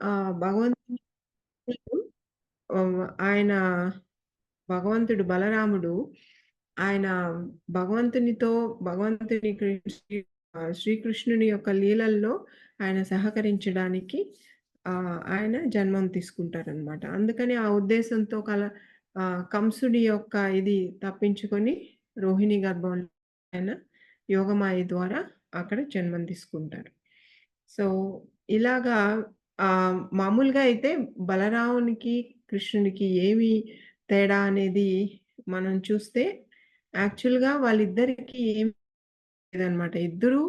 ఆ భగవంతుడు ఆహ్, ఆయన భగవంతుడు బలరాముడు ఆయన భగవంతునితో భగవంతుని శ్రీ ఆహ్, శ్రీకృష్ణుని యొక్క లీలల్లో ఆయన సహకరించడానికి ఆహ్, ఆయన జన్మం తీసుకుంటారనమాట. అందుకని ఆ ఉద్దేశంతో కల ఆహ్, కంసుడి యొక్క ఇది తప్పించుకొని రోహిణి గర్భంలో ఆయన యోగమాయ ద్వారా అక్కడ జన్మం తీసుకుంటారు. సో, ఇలాగా ఆ మామూలుగా అయితే బలరామునికి, కృష్ణునికి ఏమి తేడా అనేది మనం చూస్తే యాక్చువల్‌గా వాళ్ళిద్దరికీ ఏం లేదనమాట. ఇద్దరూ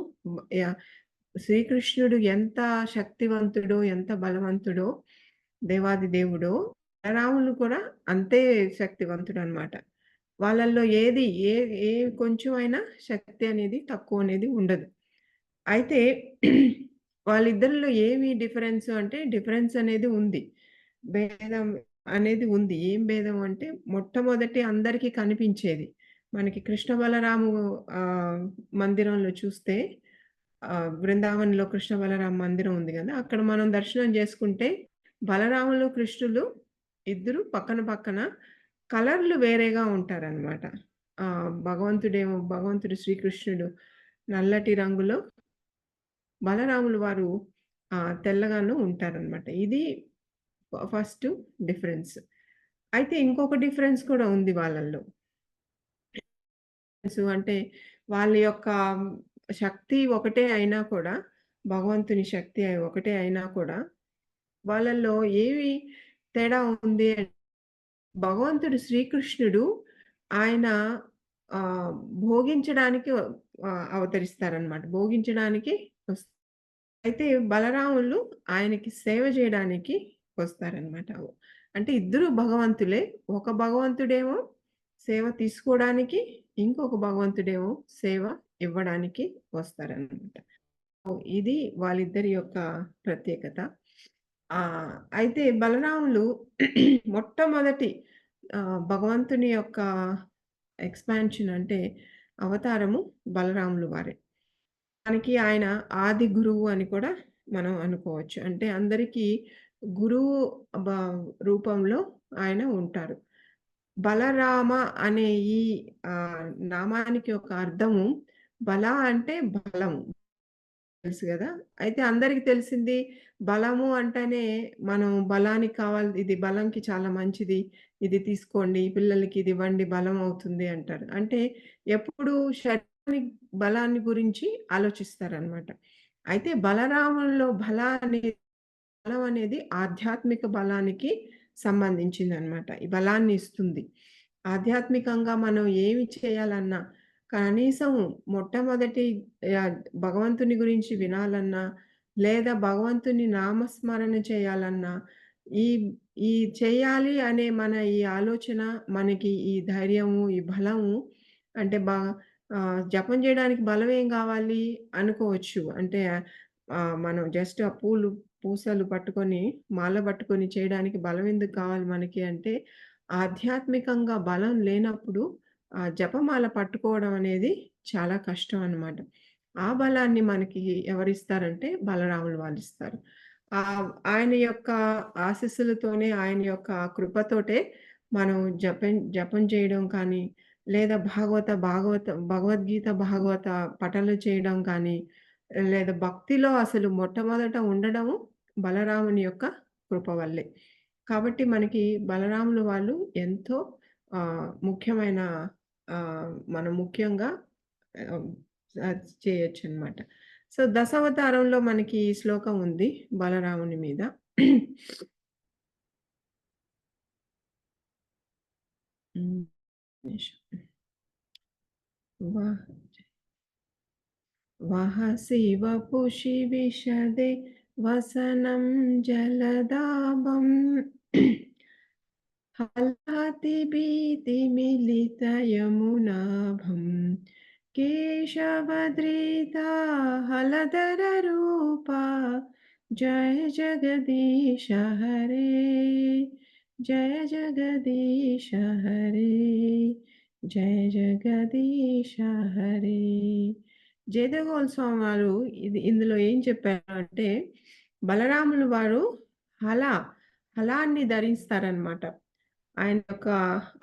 శ్రీకృష్ణుడు ఎంత శక్తివంతుడో, ఎంత బలవంతుడో, దేవాది దేవుడో, బలరాములు కూడా అంతే శక్తివంతుడు అనమాట వాళ్ళల్లో ఏది ఏ ఏ కొంచెం అయినా శక్తి అనేది తక్కువ అనేది ఉండదు. అయితే వాళ్ళిద్దరిలో ఏమి డిఫరెన్స్ అంటే డిఫరెన్స్ అనేది ఉంది. భేదం అనేది ఉంది. ఏం భేదం అంటే మొట్టమొదటి అందరికీ కనిపించేది. మనకి కృష్ణ బలరాము మందిరంలో చూస్తే బృందావనంలో కృష్ణ బలరామ మందిరం ఉంది కదా అక్కడ మనం దర్శనం చేసుకుంటే బలరాములు, కృష్ణులు ఇద్దరు పక్కన పక్కన కలర్‌లు వేరేగా ఉంటారనమాట. భగవంతుడేమో భగవంతుడు శ్రీకృష్ణుడు నల్లటి రంగులో బలరాములు వారు తెల్లగానూ తెల్లగాను ఉంటారనమాట. ఇది ఫస్ట్ డిఫరెన్స్. అయితే ఇంకొక డిఫరెన్స్ కూడా ఉంది వాళ్ళల్లో. అంటే వాళ్ళ యొక్క శక్తి ఒకటే అయినా కూడా, భగవంతుని శక్తి ఒకటే అయినా కూడా, వాళ్ళల్లో ఏమి తేడా ఉంది భగవంతుడు శ్రీకృష్ణుడు ఆయన భోగించడానికి అవతరిస్తారనమాట. భోగించడానికి అయితే బలరాములు ఆయనకి సేవ చేయడానికి వస్తారనమాట. అంటే ఇద్దరు భగవంతులే. ఒక భగవంతుడేమో సేవ తీసుకోవడానికి, ఇంకొక భగవంతుడేమో సేవ ఇవ్వడానికి వస్తారనమాట. ఇది వాళ్ళిద్దరి యొక్క ప్రత్యేకత. అయితే బలరాములు మొట్టమొదటి భగవంతుని యొక్క ఎక్స్‌పాన్షన్ అంటే అవతారము బలరాములు వారే. మనకి ఆయన ఆది గురువు అని కూడా మనం అనుకోవచ్చు. అంటే అందరికీ గురువు రూపంలో ఆయన ఉంటారు. బలరామ అనే ఈ నామానికి ఒక అర్థము బల అంటే బలము. తెలుసు కదా అయితే అందరికి తెలిసింది బలము అంటేనే మనం బలానికి కావాలి ఇది బలంకి చాలా మంచిది. ఇది తీసుకోండి. పిల్లలకి ఇది ఇవ్వండి బలం అవుతుంది అంటారు. అంటే ఎప్పుడు శరీరం బలాన్ని గురించి ఆలోచిస్తారనమాట. అయితే బలరాముల్లో బల బలం అనేది ఆధ్యాత్మిక బలానికి సంబంధించింది అనమాట ఈ బలాన్ని ఇస్తుంది. ఆధ్యాత్మికంగా మనం ఏమి చేయాలన్నా కనీసం మొట్టమొదటి భగవంతుని గురించి వినాలన్నా, లేదా భగవంతుని నామస్మరణ చేయాలన్నా, ఈ ఈ చేయాలి అనే మన ఈ ఆలోచన మనకి ఈ ధైర్యము, ఈ బలము అంటే బా జపం జేయడానికి బలం ఏం గావాలి అనుకోవచ్చు. అంటే ఆహ్, మనం జస్ట్ ఆ పూలు, పూసలు పట్టుకొని, మాల పట్టుకొని చేయడానికి బలం ఎందుకు కావాలి మనకి అంటే, ఆధ్యాత్మికంగా బలం లేనప్పుడు ఆ జపమాల పట్టుకోవడం అనేది చాలా కష్టం అనమాట. ఆ బలాన్ని మనకి ఎవరిస్తారంటే బలరాములు వాళ్ళిస్తారు. ఆహ్, ఆయన యొక్క ఆశీస్సులతోనే, ఆయన యొక్క కృపతోటే మనం జపం జపం చేయడం కానీ, లేదా భాగవత భాగవత భగవద్గీత, భాగవత పఠనం చేయడం కానీ, లేదా భక్తిలో అసలు మొట్టమొదట ఉండడం బలరాముని యొక్క కృప వల్లే. కాబట్టి మనకి బలరాములు వాళ్ళు ఎంతో ముఖ్యమైన మనం ముఖ్యంగా చేయొచ్చు అనమాట సో, దశావతారంలో మనకి ఈ శ్లోకం ఉంది బలరాముని మీద. హ్మ్. वह। शिव पुषि विशदे वसनं जलदाभम् हलतिभीतिमिलितयमुनाभं केशवद्रिता हलधररूपा। जय जगदीश हरे। జయ జగదీశ హరే జయ జగదీశ హరే జయ స్వామి వారు ఇది ఇందులో ఏం చెప్పారు అంటే, బలరాములు వారు హల, హలాన్ని ధరిస్తారనమాట. ఆయన యొక్క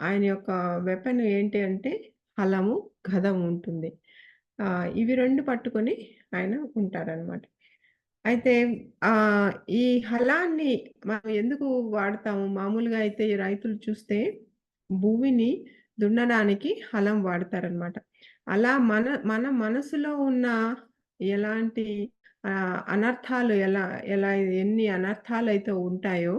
ఆయన యొక్క వెపన్ ఏంటి అంటే హలము, గదం ఉంటుంది. ఇవి రెండు పట్టుకొని ఆయన ఉంటారనమాట. అయితే ఆహ్, ఈ హలాన్ని మనం ఎందుకు వాడతాము? మామూలుగా అయితే ఈ రైతులు చూస్తే భూమిని దున్నడానికి హలం వాడతారనమాట. అలా మన మన మనసులో ఉన్న ఎలాంటి ఆహ్, అనర్థాలు ఎలా ఎలా ఎన్ని అనర్థాలైతే ఉంటాయో,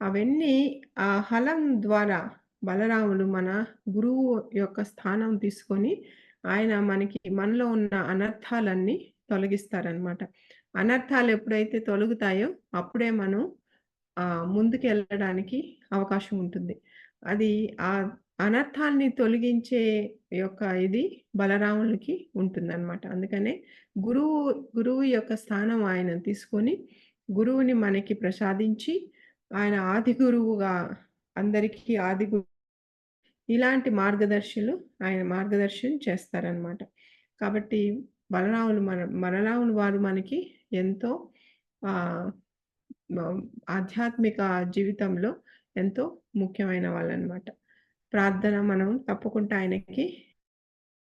అవన్నీ ఆ హలం ద్వారా బలరాముడు మన గురువు యొక్క స్థానం తీసుకొని, ఆయన మనకి మనలో ఉన్న అనర్థాలన్నీ తొలగిస్తారనమాట. అనర్థాలు ఎప్పుడైతే తొలగుతాయో, అప్పుడే మనం ముందుకు ముందుకెళ్ళడానికి అవకాశం ఉంటుంది. అది ఆ అనర్థాన్ని తొలగించే యొక్క ఇది బలరాములకి ఉంటుందన్నమాట అందుకనే గురువు గురువు యొక్క స్థానం ఆయన తీసుకొని, గురువుని మనకి ప్రసాదించి, ఆయన ఆది గురువుగా అందరికీ ఆది గురు ఇలాంటి మార్గదర్శులు ఆయన మార్గదర్శనం చేస్తారనమాట. కాబట్టి బలరాములు మన బలరాములు వారు మనకి ఎంతో ఆధ్యాత్మిక జీవితంలో ఎంతో ముఖ్యమైన వాళ్ళనమాట. ప్రార్థన మనం తప్పకుండా ఆయనకి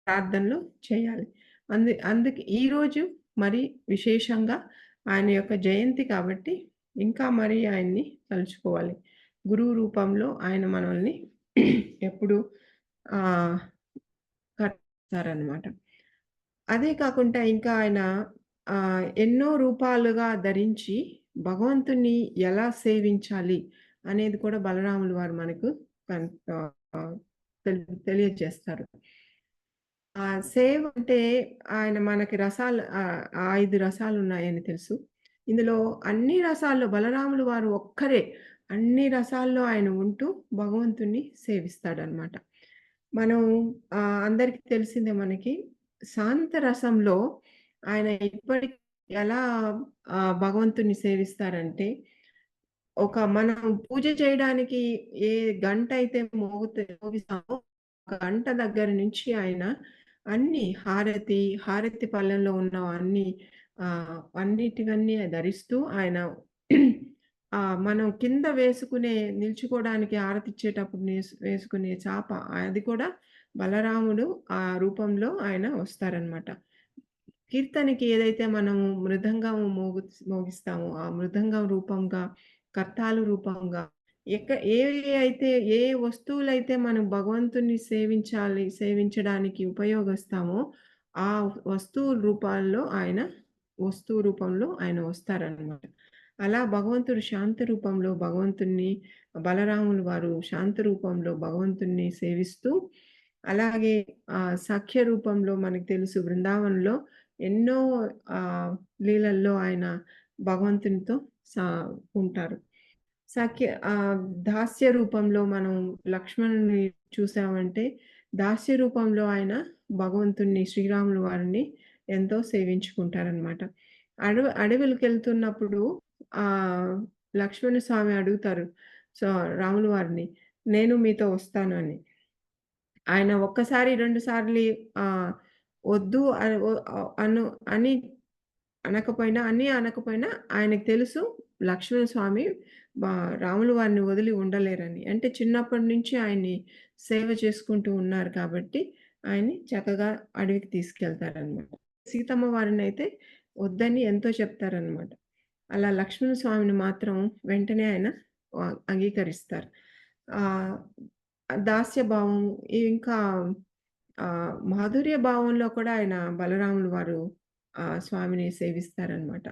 ప్రార్థనలు చేయాలి. అందు అందుకే ఈరోజు మరి విశేషంగా ఆయన యొక్క జయంతి కాబట్టి, ఇంకా మరి ఆయన్ని తలుచుకోవాలి. గురువు రూపంలో ఆయన మనల్ని ఎప్పుడు కట్టారనమాట అదే కాకుండా ఇంకా ఆయన ఎన్నో రూపాలుగా ధరించి భగవంతుని ఎలా సేవించాలి అనేది కూడా బలరాములు వారు మనకు తెలియజేస్తారు. ఆ! సేవ్ అంటే ఆయన మనకి రసాలు ఐదు రసాలు ఉన్నాయని తెలుసు. ఇందులో అన్ని రసాల్లో బలరాములు వారు ఒక్కరే అన్ని రసాల్లో ఆయన ఉంటూ భగవంతుణ్ణి సేవిస్తాడనమాట. మనం అందరికీ అందరికి తెలిసిందే మనకి శాంత రసంలో ఆయన ఇప్పటికి ఎలా భగవంతుని సేవిస్తారంటే, ఒక మనం పూజ చేయడానికి ఏ గంట మోగుతే మోగిస్తామో, ఒక గంట దగ్గర నుంచి ఆయన అన్ని హారతి, హారతి పళ్ళెంలో ఉన్న అన్ని ఆ అన్నిటివన్నీ ధరిస్తూ ఆయన ఆ మనం కింద వేసుకునే నిల్చుకోవడానికి ఆరతిచ్చేటప్పుడు వేసుకునే చాప అది కూడా బలరాముడు ఆ రూపంలో ఆయన వస్తారనమాట. కీర్తనకి ఏదైతే మనము మృదంగం మోగు మోగిస్తామో, ఆ మృదంగం రూపంగా, కర్తాలు రూపంగా ఎక్క ఏవి అయితే ఏ వస్తువులైతే మనం భగవంతుని సేవించాలి, సేవించడానికి ఉపయోగిస్తామో, ఆ వస్తువుల రూపాల్లో ఆయన వస్తువు రూపంలో ఆయన వస్తారనమాట. అలా భగవంతుడు శాంత రూపంలో భగవంతుణ్ణి బలరాములు వారు శాంత రూపంలో భగవంతుణ్ణి సేవిస్తూ, అలాగే ఆ సఖ్య రూపంలో మనకు తెలుసు బృందావనంలో ఎన్నో లీలల్లో ఆయన భగవంతునితో సా ఉంటారు. సఖ్య దాస్య రూపంలో మనం లక్ష్మణుని చూసామంటే, దాస్య రూపంలో ఆయన భగవంతుణ్ణి శ్రీరాములు వారిని ఎంతో సేవించుకుంటారనమాట. అడవి అడవికి వెళ్తున్నప్పుడు ఆ లక్ష్మణ స్వామి అడుగుతారు. సో, రాములు వారిని, "నేను మీతో వస్తాను" అని. ఆయన ఒక్కసారి, రెండు సార్లు వద్దు అని అను అని అనకపోయినా, అని అనకపోయినా ఆయనకు తెలుసు లక్ష్మణ స్వామి రాములు వారిని వదిలి ఉండలేరని. అంటే చిన్నప్పటి నుంచి ఆయన్ని సేవ చేసుకుంటూ ఉన్నారు కాబట్టి, ఆయన్ని చక్కగా అడవికి తీసుకెళ్తారనమాట. సీతమ్మ వారిని అయితే వద్దని ఎంతో చెప్తారనమాట. అలా లక్ష్మణ స్వామిని మాత్రం వెంటనే ఆయన అంగీకరిస్తారు. దాస్య భావం ఇంకా ఆహ్, మాధుర్య భావంలో కూడా ఆయన బలరాములు వారు ఆహ్, స్వామిని సేవిస్తారనమాట.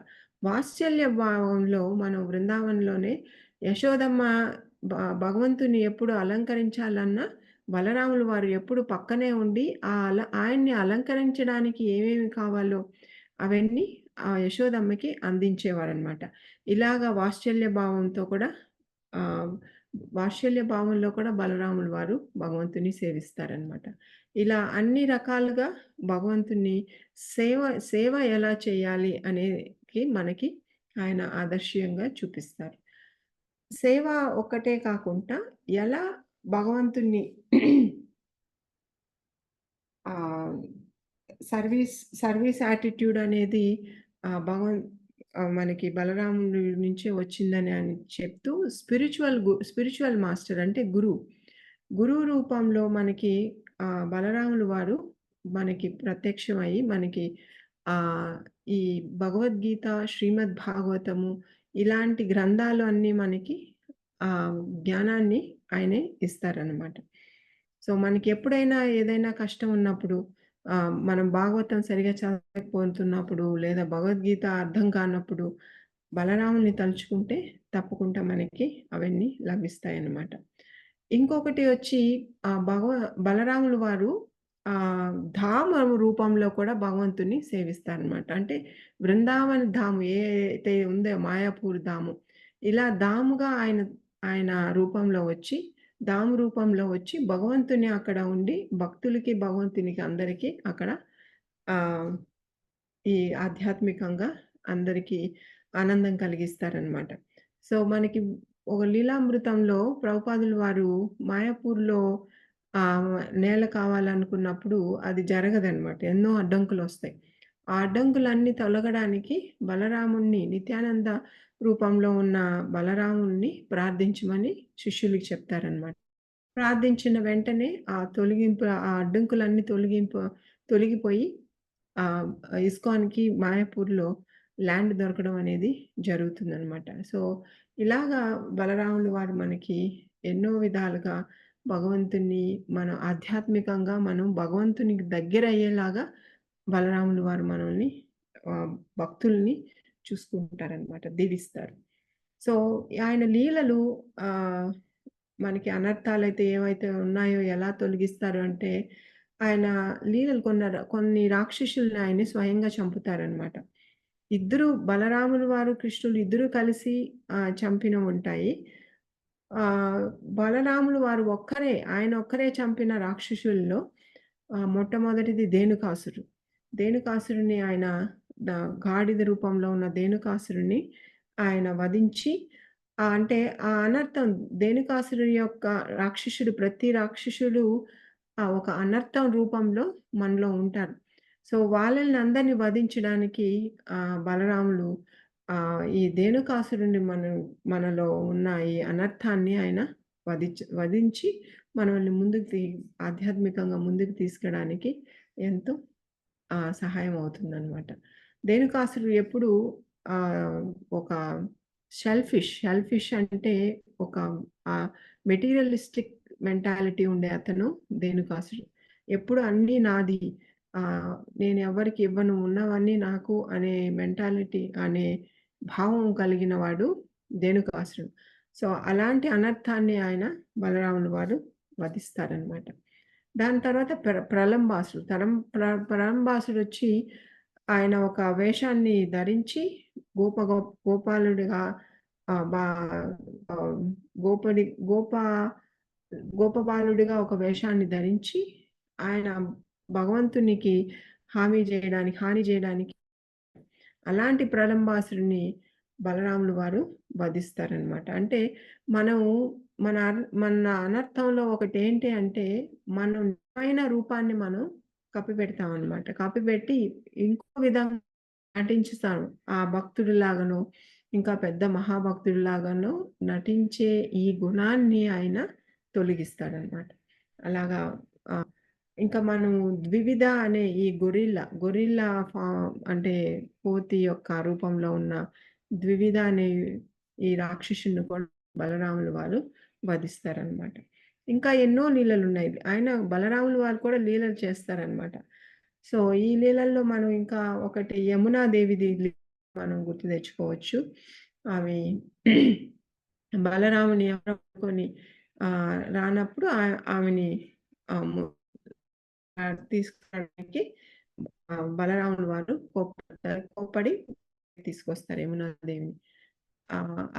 వాత్సల్య భావంలో మనం బృందావనంలోనే యశోదమ్మ భ భగవంతుని ఎప్పుడు అలంకరించాలన్నా బలరాములు వారు ఎప్పుడు పక్కనే ఉండి ఆ అల ఆయన్ని అలంకరించడానికి ఏమేమి కావాలో అవన్నీ ఆ యశోదమ్మకి అందించేవారనమాట. ఇలాగ వాత్సల్య భావంతో కూడా ఆహ్, వాత్సల్య భావంలో కూడా బలరాములు వారు భగవంతుని సేవిస్తారనమాట. ఇలా అన్ని రకాలుగా భగవంతుని సేవ సేవ ఎలా చేయాలి అనేది మనకి ఆయన ఆదర్శీయంగా చూపిస్తారు. సేవ ఒక్కటే కాకుండా ఎలా భగవంతుణ్ణి సర్వీస్ సర్వీస్ యాటిట్యూడ్ అనేది భగవన్ మనకి బలరాముడి నుంచే వచ్చిందని అని చెప్తూ స్పిరిచువల్ గు స్పిరిచువల్ మాస్టర్ అంటే గురువు. గురువు రూపంలో మనకి ఆ బలరాములు వారు మనకి ప్రత్యక్షమై మనకి ఆ ఈ భగవద్గీత, శ్రీమద్ భాగవతము ఇలాంటి గ్రంథాలు అన్నీ మనకి ఆ జ్ఞానాన్ని ఆయనే ఇస్తారనమాట. సో, మనకి ఎప్పుడైనా ఏదైనా కష్టం ఉన్నప్పుడు మనం భాగవతం సరిగ్గా చదవకపోతున్నప్పుడు లేదా భగవద్గీత అర్థం కానప్పుడు బలరాముని తలుచుకుంటే తప్పకుండా మనకి అవన్నీ లభిస్తాయి అన్నమాట ఇంకొకటి వచ్చి ఆ భగవ బలరాములు వారు ఆ ధామ రూపంలో కూడా భగవంతుడిని సేవిస్తారనమాట. అంటే బృందావన ధాము ఏ అయితే ఉందో మాయాపూర్ ధాము. ఇలా ధాముగా ఆయన ఆయన రూపంలో వచ్చి ధాము రూపంలో వచ్చి భగవంతుని అక్కడ ఉండి భక్తులకి, భగవంతునికి అందరికీ అక్కడ ఈ ఆధ్యాత్మికంగా అందరికీ ఆనందం కలిగిస్తారనమాట. సో, మనకి ఒక లీలామృతంలో ప్రభుపాదులు వారు మాయాపూర్‌లో నేల కావాలనుకున్నప్పుడు అది జరగదనమాట. ఎన్నో అడ్డంకులు వస్తాయి ఆ అడ్డంకులన్నీ తొలగడానికి బలరాముణ్ణి నిత్యానంద రూపంలో ఉన్న బలరాముణ్ణి ప్రార్థించమని శిష్యులకి చెప్తారనమాట. ప్రార్థించిన వెంటనే ఆ తొలగింపు ఆ అడ్డంకులన్నీ తొలగింపు తొలగిపోయి ఇస్కాన్‌కి మాయాపూర్‌లో ల్యాండ్ దొరకడం అనేది జరుగుతుందనమాట. సో, ఇలాగా బలరాములు వారు మనకి ఎన్నో విధాలుగా భగవంతుని మనం ఆధ్యాత్మికంగా మనం భగవంతునికి దగ్గర అయ్యేలాగా బలరాములు వారు మనల్ని భక్తుల్ని చూసుకుంటారనమాట. దీవిస్తారు. సో, ఆయన లీలలు మనకి అనర్థాలు అయితే ఏవైతే ఉన్నాయో ఎలా తొలగిస్తారు అంటే, ఆయన లీలలు కొన్న కొన్ని రాక్షసుల్ని ఆయనే స్వయంగా చంపుతారనమాట. ఇద్దరు బలరాములు వారు, కృష్ణులు ఇద్దరు కలిసి చంపిన ఉంటాయి బలరాములు వారు ఒక్కరే ఆయన ఒక్కరే చంపిన రాక్షసుల్లో మొట్టమొదటిది దేనుకాసురు దేనుకాసురుని ఆయన గాడిద రూపంలో ఉన్న దేనుకాసురుని ఆయన వధించి అంటే ఆ అనర్థం దేనుకాసురుని యొక్క రాక్షసుడు ప్రతి రాక్షసుడు ఒక అనర్థం రూపంలో మనలో ఉంటారు. సో, వాళ్ళని అందరిని వధించడానికి బలరాములు ఈ దేనుకాసురుని మనం మనలో ఉన్న ఈ అనర్థాన్ని ఆయన వధించ వధించి మనల్ని ముందుకు తీ ఆధ్యాత్మికంగా ముందుకు తీసుకెళ్ళడానికి ఎంతో సహాయం సహాయం అవుతుందనమాట. ధేనుకాసురుడు ఎప్పుడు ఒక షెల్ఫిష్, షెల్ఫిష్ అంటే ఒక మెటీరియలిస్టిక్ మెంటాలిటీ ఉండే అతను దేనుకాసుడు ఎప్పుడు అన్నీ నాది. నేను ఎవరికి ఇవ్వను ఉన్నవన్నీ నాకు అనే మెంటాలిటీ అనే భావం కలిగిన వాడు దేనుకాసురుడు సో, అలాంటి అనర్థాన్ని ఆయన బలరాములు వారు వధిస్తారనమాట. దాని తర్వాత ప్ర ప్రలంబాసుడు. తరం ప్ర ప్రలంబాసుడు వచ్చి ఆయన ఒక వేషాన్ని ధరించి గోప గో గోపాలుడిగా బా గోపడి గోప గోపబాలుడిగా ఒక వేషాన్ని ధరించి ఆయన భగవంతునికి హామీ చేయడానికి హాని చేయడానికి అలాంటి ప్రలంబాసురుడిని బలరాములు వారు వధిస్తారనమాట. అంటే మనం మన మన అనర్థంలో ఒకటేంటి అంటే, మనం నిజమైన రూపాన్ని మనం కప్పిపెడతాం అనమాట కప్పిపెట్టి ఇంకో విధంగా నటించుతాను ఆ భక్తుడిలాగానో, ఇంకా పెద్ద మహాభక్తుడిలాగానో నటించే ఈ గుణాన్ని ఆయన తొలగిస్తాడనమాట. అలాగా ఇంకా మనం ద్వివిధ అనే ఈ గొరిల్లా, గొరిల్లా ఫా అంటే కోతి యొక్క రూపంలో ఉన్న ద్వివిధ అనే ఈ రాక్షసుని కూడా బలరాములు వారు వధిస్తారనమాట. ఇంకా ఎన్నో లీలలున్నాయి. ఆయన బలరాములు వారు కూడా లీలలు చేస్తారనమాట. సో, ఈ లీలల్లో మనం ఇంకా ఒకటి యమునాదేవిది మనం గుర్తు తెచ్చుకోవచ్చు. అవి బలరాముని ఎవరో రానప్పుడు ఆమెని తీసుకోవడానికి బలరాముడు బలరాములు వారు కోపడతారు కోపడి తీసుకొస్తారు యమునాదేవిని.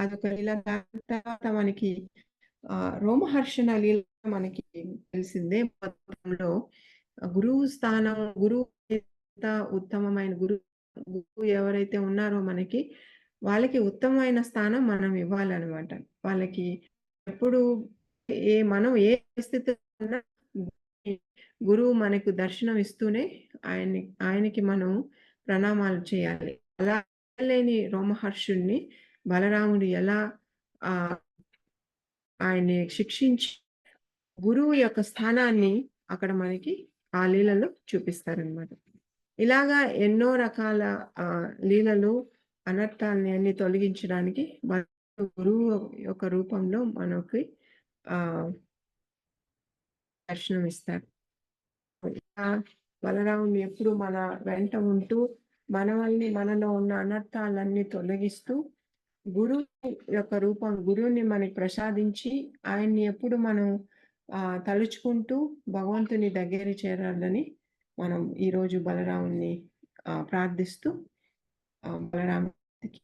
అదొక లీల. దాని తర్వాత మనకి ఆహ్, రోమహర్షణ లీల మనకి తెలిసిందే. మొత్తంలో గురువు స్థానం గురువు ఎంత ఉత్తమమైన గురువు గురువు ఎవరైతే ఉన్నారో మనకి, వాళ్ళకి ఉత్తమమైన స్థానం మనం ఇవ్వాలన్నమాట వాళ్ళకి ఎప్పుడు ఏ మనం ఏ పరిస్థితిలో గురువు మనకు దర్శనం ఇస్తూనే ఆయన ఆయనకి మనం ప్రణామాలు చేయాలి. అలా లేని రోమహర్షుణ్ణి బలరాముడు ఎలా ఆయన్ని శిక్షించి గురువు యొక్క స్థానాన్ని అక్కడ మనకి ఆ లీలలో చూపిస్తారనమాట. ఇలాగా ఎన్నో రకాల లీలలు, అనర్థాలని అన్ని తొలగించడానికి గురువు యొక్క రూపంలో మనకి దర్శనం ఇస్తారు బలరాముని బలరాముడు ఎప్పుడు మన వెంట ఉంటూ, మన వల్ని మనలో ఉన్న అనర్థాలన్నీ తొలగిస్తూ, గురువు యొక్క రూపం గురువుని మనకి ప్రసాదించి, ఆయన్ని ఎప్పుడు మనం తలుచుకుంటూ భగవంతుని దగ్గర చేరాలని మనం ఈరోజు బలరాముని ప్రార్థిస్తూ ఆహ్, బలరాముడికి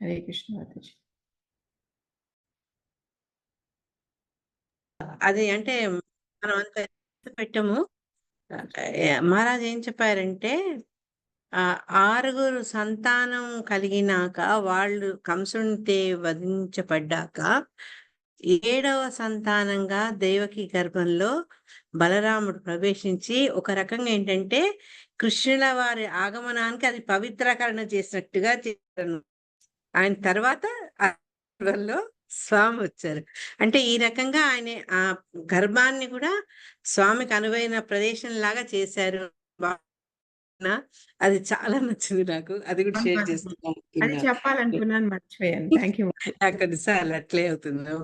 హరే కృష్ణ మాతాజీ. అది అంటే మనం అంత పెట్టము. మహారాజ్ ఏం చెప్పారంటే ఆరుగురు సంతానం కలిగినాక వాళ్ళు కంసుంటే వధించబడ్డాక, ఏడవ సంతానంగా దేవకి గర్భంలో బలరాముడు ప్రవేశించి ఒక రకంగా ఏంటంటే, కృష్ణుల వారి ఆగమనానికి అది పవిత్రకరణ చేసినట్టుగా చేశారు. ఆయన తర్వాత ఆ స్వామి వచ్చారు. అంటే ఈ రకంగా ఆయన ఆ గర్భాన్ని కూడా స్వామికి అనువైన ప్రదేశంలాగా చేశారు. బా నా అది చాలా నచ్చింది నాకు. అది కూడా షేర్! అది చేసుకుందామనుకున్నా. చెప్పాలనుకున్నాను మర్చిపోయాను. Thank you. నాకు కొన్నిసార్లు అట్లే అవుతుంది. నో